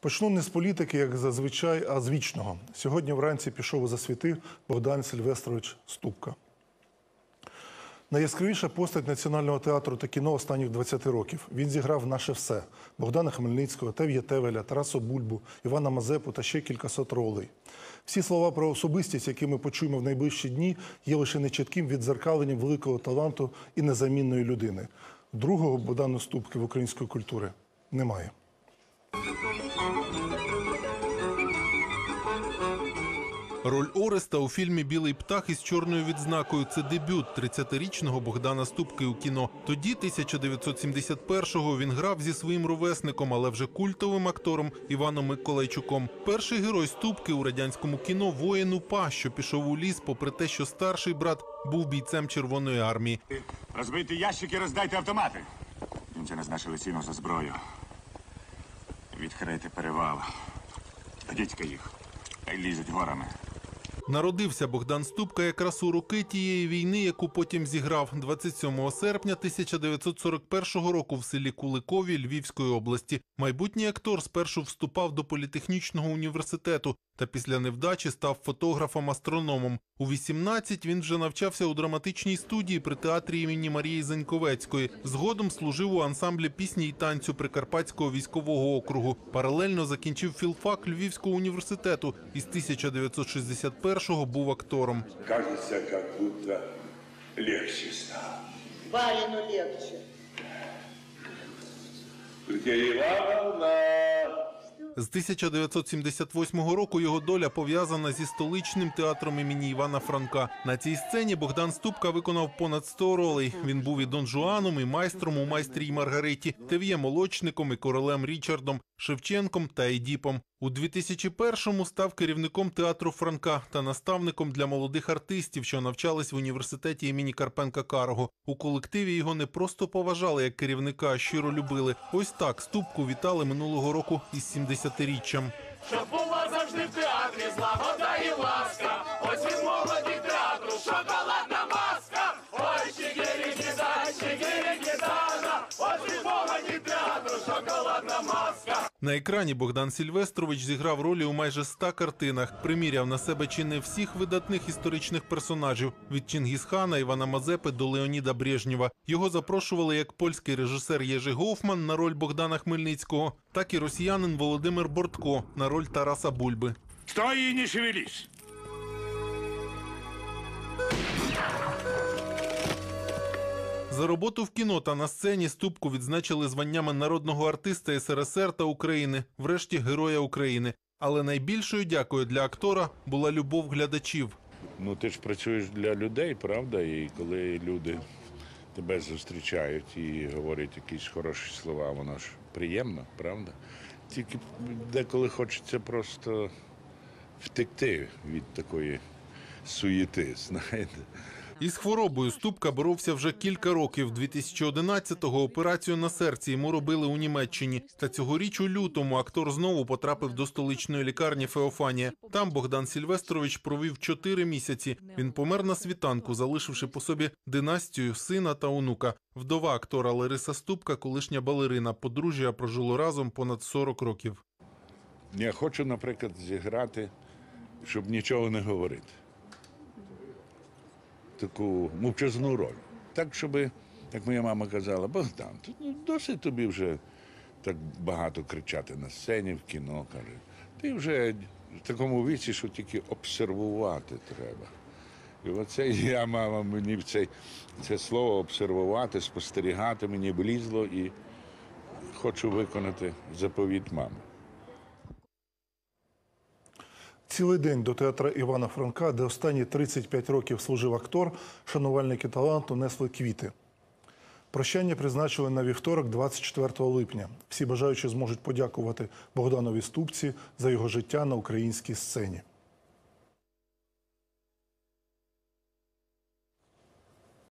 Почну не з політики, як зазвичай, а з вічного. Сьогодні вранці пішов у засвіти Богдан Сильвестрович Ступка. Найяскравіша постать національного театру та кіно останніх 20 років. Він зіграв наше все: Богдана Хмельницького, Тев'я Тевеля, Тарасу Бульбу, Івана Мазепу та ще кількасот ролей. Всі слова про особистість, які ми почуємо в найближчі дні, є лише нечітким відзеркаленням великого таланту і незамінної людини. Другого Богдану Ступки в української культури немає. Роль Ореста у фільмі Білий птах із чорною відзнакою це дебют 30-річного Богдана Ступки у кіно. Тоді, 1971-го, він грав зі своїм ровесником, але вже культовим актором Іваном Миколайчуком. Перший герой Ступки у радянському кіно воїн УПА, що пішов у ліс, попри те, що старший брат був бійцем Червоної армії. Розбийте ящики, роздайте автомати. Німці назначили ціну за зброю. Відкрийте перевал. Дідька їх. Хай лізуть горами. Народився Богдан Ступка якраз у роки тієї війни, яку потім зіграв 27 серпня 1941 року в селі Куликові Львівської області. Майбутній актор спершу вступав до політехнічного університету та після невдачі став фотографом-астрономом. У 18 він вже навчався у драматичній студії при театрі імені Марії Заньковецької. Згодом служив у ансамблі пісні й танцю Прикарпатського військового округу. Паралельно закінчив філфак Львівського університету і з 1961-го був актором. Кажется, как будто легче стало. Барину легче. Гурья Ивановна! З 1978 року його доля пов'язана зі столичним театром імені Івана Франка. На цій сцені Богдан Ступка виконав понад 100 ролей. Він був і Дон Жуаном, і майстром у майстрі й Маргариті, Тев'є молочником і королем Річардом, Шевченком та Едіпом. У 2001-му став керівником театру Франка та наставником для молодих артистів, що навчались в університеті імені Карпенка Карого. У колективі його не просто поважали як керівника, а щиро любили. Ось так Ступку вітали минулого року із 70-річчям. Щоб була завжди в театрі злагода і ласка. Ось від молоді театру шоколадна маска. Ой, чигирі гіда, чигирі гідана. Ось від молоді театру шоколадна маска. На екрані Богдан Сільвестрович зіграв ролі у майже ста картинах, приміряв на себе чи не всіх видатних історичних персонажів від Чингісхана, Івана Мазепи до Леоніда Брежнєва. Його запрошували як польський режисер Єжи Гофман на роль Богдана Хмельницького, так і росіянин Володимир Бортко на роль Тараса Бульби. Стой не шевелись. За роботу в кіно та на сцені Ступку відзначили званнями народного артиста СРСР та України, врешті Героя України. Але найбільшою дякою для актора була любов глядачів. Ну ти ж працюєш для людей, правда? І коли люди тебе зустрічають і говорять якісь хороші слова, воно ж приємно, правда? Тільки деколи хочеться просто втекти від такої суєти, знаєте. Із хворобою Ступка боровся вже кілька років. 2011-го операцію на серці йому робили у Німеччині. Та цьогоріч у лютому актор знову потрапив до столичної лікарні Феофанія. Там Богдан Сільвестрович провів чотири місяці. Він помер на світанку, залишивши по собі династію сина та онука. Вдова актора Лариса Ступка, колишня балерина. Подружжя прожило разом понад 40 років. Я хочу, наприклад, зіграти, щоб нічого не говорити. Таку мовчазну роль. Так, щоб, як моя мама казала, Богдан, ну, досить тобі вже так багато кричати на сцені, в кіно. каже. Ти вже в такому віці, що тільки обсервувати треба. І оце я, мама, мені в цей, це слово обсервувати, спостерігати мені влізло і хочу виконати заповіт мами. Цілий день до театра Івана Франка, де останні 35 років служив актор, шанувальники таланту несли квіти. Прощання призначили на вівторок, 24 липня. Всі бажаючі зможуть подякувати Богданові Ступці за його життя на українській сцені.